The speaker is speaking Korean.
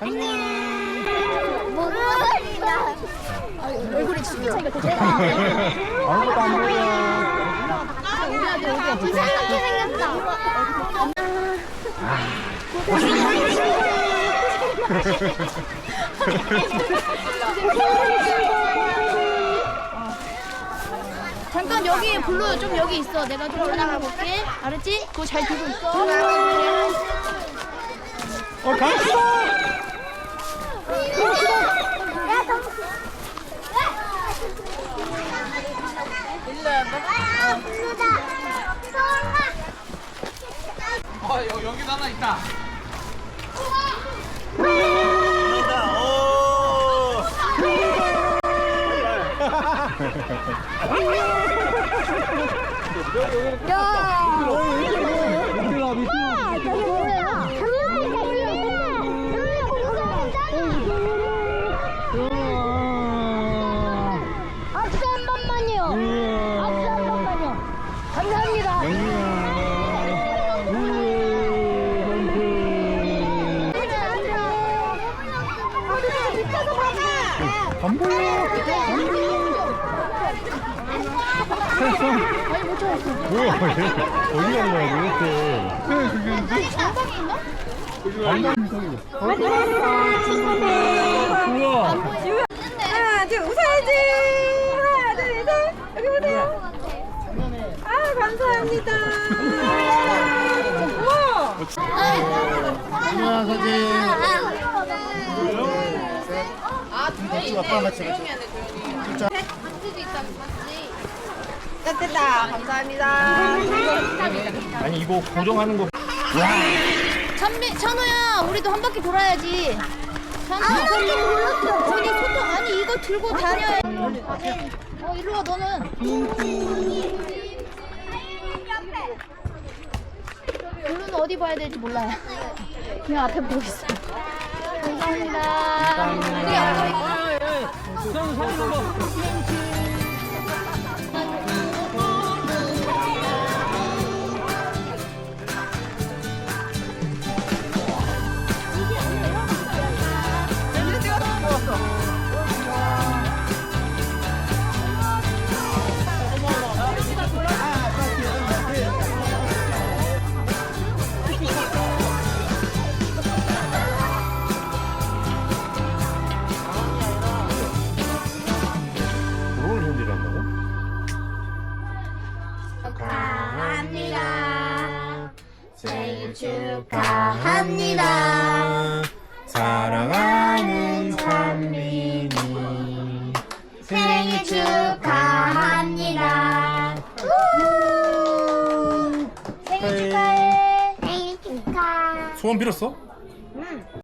안녕. 뭐 못 먹습니다. 얼굴이 진짜 아무것도 안 보여. 이상하게 생겼다. 잠깐 여기 블루 좀 여기 있어. 내가 좀 올라가 볼게. 알았지? 그거 잘 들고 있어. 어, 강수다! 어, 여, 여기도 하나 있다. 미트라, 감사합니다. 안 보여. 뭐야, 얘. 어디 간 거야, 도대체. 그래, 그게 장방에 있나? 얼마나 이상해. 우와. 하나, 둘, 웃어야지. 하나, 둘, 셋. 여기 보세요. 아, 감사합니다. 우와. 사진. 아빠랑 같이 같이. 따뜻다. 감사합니다. 아니, 이거 고정하는 거. 찬미, 찬호야, 우리도 한 바퀴 돌아야지. 저기 소통, 아니 이거 들고 다녀야. 어, 일로 와, 너는. 봐야 될지 몰라요. 그냥 앞에 보고 있어. 감사합니다. 앞에 뭘 축하합니다. 사랑하는 찬민이 생일 축하합니다. 생일 축하해. 생일 축하. 소원 빌었어?